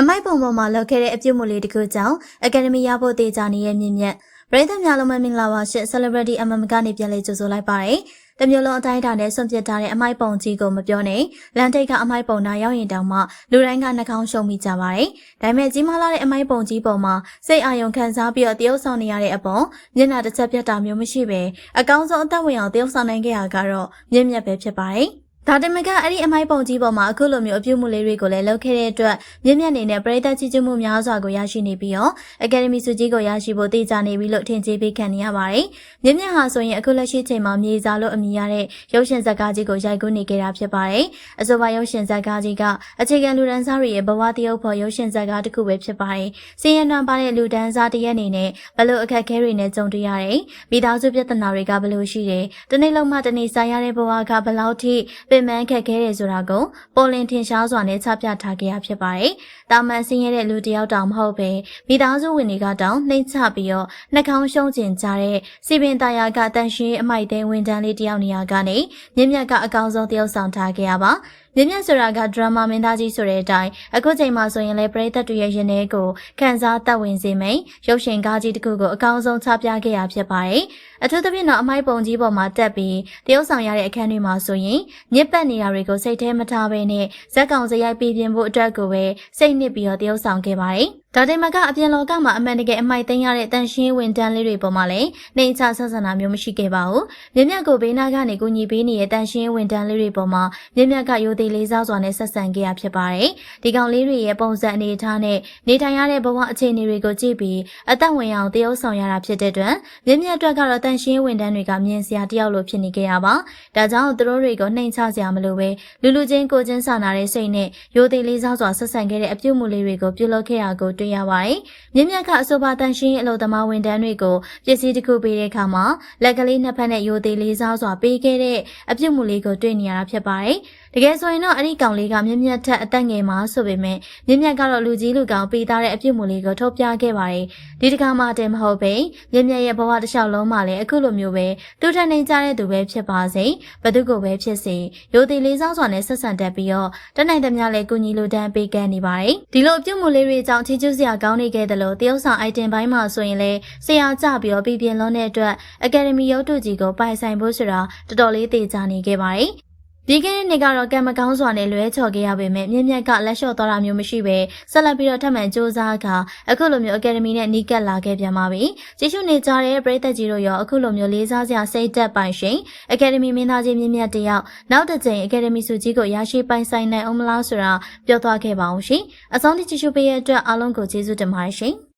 အမိုက်ပုံပေါ်မှာလောက်ခဲ့တဲ့အပြုတ်မှုလေးတစ်ခုကြောင့်အကယ်ဒမီရဖို့တေချာနေတဲ့မြင့်မြတ်ပရိသတ်များလုံးမင်္ဂလာပါရှင် Celebrity MM ကနေပြန်လည်ကြိုဆိုလိုက်ပါတယ်။တမျိုးလုံးအတိုင်းအတာနဲ့ဆွန့်ပစ်ထားတဲ့အမိုက်ပုံကြီးကိုမပြောနဲ့လန်တိတ်ကအမိုက်ပုံနာရောက်ရင်တောင်မှလူတိုင်းကနှာခေါင်းရှုံမိကြပါတယ်။ဒါပေမဲ့ကြီးမားလာတဲ့အမိုက်ပုံကြီးပေါ်မှာစိတ်အာရုံခံစားပြီးတော့တရုပ်ဆောင်နေရတဲ့အပေါ်မျက်နှာတစ်ချက်ပြတ်တာမျိုးမရှိပဲအကောင်းဆုံးအသက်ဝင်အောင်တရုပ်ဆောင်နိုင်ခဲ့ရတာကတော့မြင့်မြတ်ပဲဖြစ်ပါတယ်။ ဒါတင်မကအဲ့ဒီအမိုက်ပုံကြီးပေါ်မှာအခုလိုမျိုးအပြုတ်မှုလေးတွေကိုလည်းလုပ်ခဲ့တဲ့အတွက်မြင့်မြတ်နေနဲ့ပရိသတ်ကြီးကျမှုများစွာကိုရရှိနေပြီးတော့အကယ်ဒမီစုကြီးကိုရရှိဖို့တည်ကြနေပြီလို့ထင်ကြေးပေးခံနေရပါတယ်။မြင့်မြတ်ဟာဆိုရင်အခုလက်ရှိချိန်မှာမြေစာလို့အမည်ရတဲ့ရုပ်ရှင်ဇာတ်ကားကြီးကိုရိုက်ကူးနေကြတာဖြစ်ပါတယ်။အဆိုပါရုပ်ရှင်ဇာတ်ကားကြီးကအခြေခံလူဒန်းစားတွေရဲ့ဘဝတရုပ်ဖော်ရုပ်ရှင်ဇာတ်ကားတစ်ခုပဲဖြစ်ပါတယ်။စည်ရန်တွန်ပါတဲ့လူဒန်းစားတစ်ရက်အနေနဲ့ဘလို့အခက်အခဲတွေနဲ့ကြုံတွေ့ရတယ်။မိသားစုပြဿနာတွေကဘလို့ရှိတယ်။တစ်နေ့လုံးမှတစ်နေ့စားရတဲ့ဘဝကဘလောက်ထိပင်ပန်းခက်ခဲတယ်ဆိုတာကိုပေါ်လင်ထင်ရှားစွာနဲ့ချပြထားခဲ့ရဖြစ်ပါတယ်။တာမန်ဆင်းရဲတဲ့လူတစ်ယောက်တောင်မဟုတ်ပဲမိသားစုဝင်တွေကတောင်နှိမ့်ချပြီးတော့နှာခေါင်းရှုံးကျင်ကြတဲ့စီပင်တာယာကတန်ရှင်းအမိုက်သိန်းဝန်တန်းလေးတစ်ယောက်နေရာကနေမြင့်မြတ်ကအကောင်ဆုံးတယောက်ဆောင်ထားခဲ့ရပါမြင့်မြတ်ဆိုတာကဒရမာမင်းသားကြီးဆိုတဲ့အတိုင်းအခုချိန်မှာဆိုရင်လည်းပရိသတ်တွေရဲ့ရင်ထဲကိုခံစားသက်ဝင်စေမိန်ရုပ်ရှင်ကားကြီးတစ်ခုကိုအကောင်ဆုံးချပြခဲ့ရဖြစ်ပါတယ်။အထူးသဖြင့်တော့အမိုက်ပုံကြီးပေါ်မှာတက်ပြီးတရုပ်ဆောင်ရတဲ့အခန်းတွေမှာဆိုရင်ညစ်ပတ်နေတာတွေကိုစိတ်ထဲမထားဘဲနဲ့ဇက်ကောင်စရိုက်ပြပြင်ဖို့အတွက်ကိုပဲစိတ်နစ်ပြီးတော့တရုပ်ဆောင်ခဲ့ပါတယ်။ ဒါတင်မကအပြင်လောကမှာအမှန်တကယ်အမိုက်သိမ်းရတဲ့တန်ရှင်းဝင်တန်းလေးတွေပေါ်မှာလည်းနှိမ်ချဆက်ဆံတာမျိုးမရှိခဲ့ပါဘူး။မြင့်မြတ်ကိုဘေးနားကနေကူညီပေးနေတဲ့တန်ရှင်းဝင်တန်းလေးတွေပေါ်မှာမြင့်မြတ်ကရိုသေလေးစားစွာနဲ့ဆက်ဆံခဲ့ရဖြစ်ပါတယ်။ဒီကောင်လေးတွေရဲ့ပုံစံအနေအထားနဲ့နေထိုင်ရတဲ့ဘဝအခြေအနေတွေကိုကြည့်ပြီးအသက်ဝင်အောင်တရုပ်ဆောင်ရတာဖြစ်တဲ့အတွက်မြင့်မြတ်အတွက်ကတော့တန်ရှင်းဝင်တန်းတွေကမြင်စရာတယောက်လိုဖြစ်နေခဲ့ရပါ။ဒါကြောင့်သူတို့တွေကိုနှိမ်ချစရာမလိုပဲလူလူချင်းကိုချင်းစာနာတဲ့စိတ်နဲ့ရိုသေလေးစားစွာဆက်ဆံခဲ့တဲ့အပြုတ်မှုလေးတွေကိုပြုလုပ်ခဲ့ရကိုတွေ့ရပါတယ်။မြင့်မြတ်ကအဆိုပါတန်ရှင်းအလို့သမားဝန်တန်းတွေကိုပစ္စည်းတစ်ခုပေးတဲ့အခါမှာလက်ကလေးနှစ်ဖက်နဲ့ရိုသေးလေးစားစွာပေးခဲ့တဲ့အပြုတ်မှုလေးကိုတွေ့နေရတာဖြစ်ပါတယ်။ တကယ်ဆိုရင်တော့အဲ့ဒီကောင်လေးကမြင့်မြတ်ထက်အသက်ငယ်မှာဆိုပေမဲ့မြင့်မြတ်ကတော့လူကြီးလူကောင်ပေးသားတဲ့အပြုတ်မှုလေးကိုထုတ်ပြခဲ့ပါတယ်။ဒီတစ်ခါမှတည်းမဟုတ်ပဲမြင့်မြတ်ရဲ့ဘဝတစ်လျှောက်လုံးမှာလည်းအခုလိုမျိုးပဲသူထက်နေကြတဲ့သူပဲဖြစ်ပါစေ။ဘသူကိုပဲဖြစ်စေရိုသေးလေးစားစွာနဲ့ဆက်ဆံတတ်ပြီးတော့တနိုင်တမျှလည်းကုညီလူတန်းပေးကမ်းနေပါတယ်။ဒီလိုပြုတ်မှုလေးတွေကြောင့်ချီးကျူးစရာကောင်းနေခဲ့တယ်လို့တရုတ်ဆောင် item ဘိုင်းမှာဆိုရင်လည်းဆရာကြပြီးတော့ပြည်ပြင်းလုံးတဲ့အတွက်အကယ်ဒမီရုပ်တုကြီးကိုပိုင်ဆိုင်ဖို့ဆိုတာတော်တော်လေးတည်ကြနေခဲ့ပါတယ်။ ဒီကနေ့နေ့ကတော့ကံမကောင်းစွာနဲ့လွဲချော်ခဲ့ရပေမဲ့မြင့်မြတ်ကလက်လျှော့သွားတာမျိုးမရှိပဲဆက်လက်ပြီးတော့ထပ်မံစူးစမ်းခါအခုလိုမျိုးအကယ်ဒမီနဲ့နီးကပ်လာခဲ့ပြန်ပါပြီ။ကျေးဇူးနေကြတဲ့ပရိသတ်ကြီးတို့ရောအခုလိုမျိုးလေးစားစရာစိတ်သက်ပိုင်ရှင်အကယ်ဒမီမင်းသားကြီးမြင့်မြတ်တယောက်နောက်တစ်ကြိမ်အကယ်ဒမီစုကြီးကိုရရှိပိုင်ဆိုင်နိုင်အောင်မလားဆိုတာပြောသွားခဲ့ပါအောင်ရှင်။အဆုံးထိကြည့်ရှုပေးရတဲ့အတွက်အားလုံးကိုကျေးဇူးတင်ပါတယ်ရှင်။